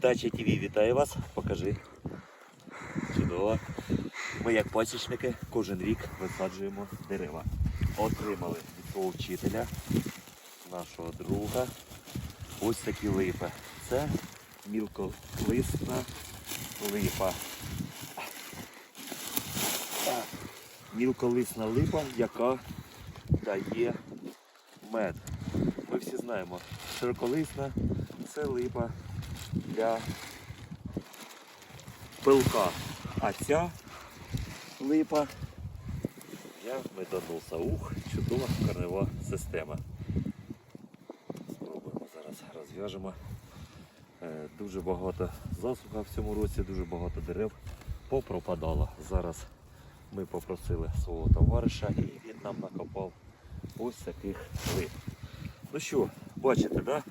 Дача ТВ вітає вас. Покажи. Чудово. Ми, як пасічники, кожен рік висаджуємо дерева. Отримали від свого вчителя, нашого друга. Ось такі липи. Це мілколисна липа. Мілколисна липа, яка дає мед. Ми всі знаємо, широколисна це липа для пилка. А ця липа для медоноса. Ух, чудова корнева система. Спробуємо зараз розв'яжемо. Е, Дуже багато засуха в цьому році, дуже багато дерев попропадало. Зараз ми попросили свого товариша і він нам накопав ось таких лип. Ну що, бачите, да?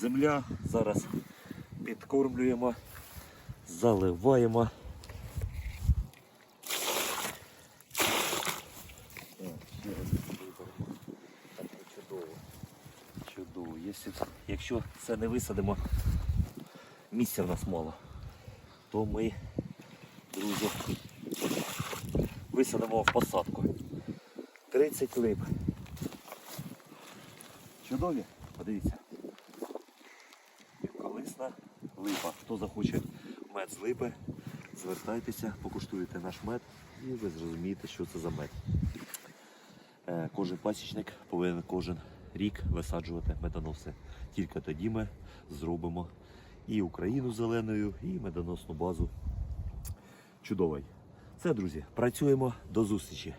Земля зараз підкормлюємо, заливаємо. Якщо це не висадимо, місця в нас мало, то ми, друзі, висадимо в посадку. 30 лип. Чудові? Подивіться. Колисна липа. Хто захоче мед з липи, звертайтеся, покуштуєте наш мед і ви зрозумієте, що це за мед. Е, Кожен пасічник повинен кожен рік висаджувати медоноси. Тільки тоді ми зробимо і Україну зеленою, і медоносну базу чудовою. Це, друзі, працюємо до зустрічі.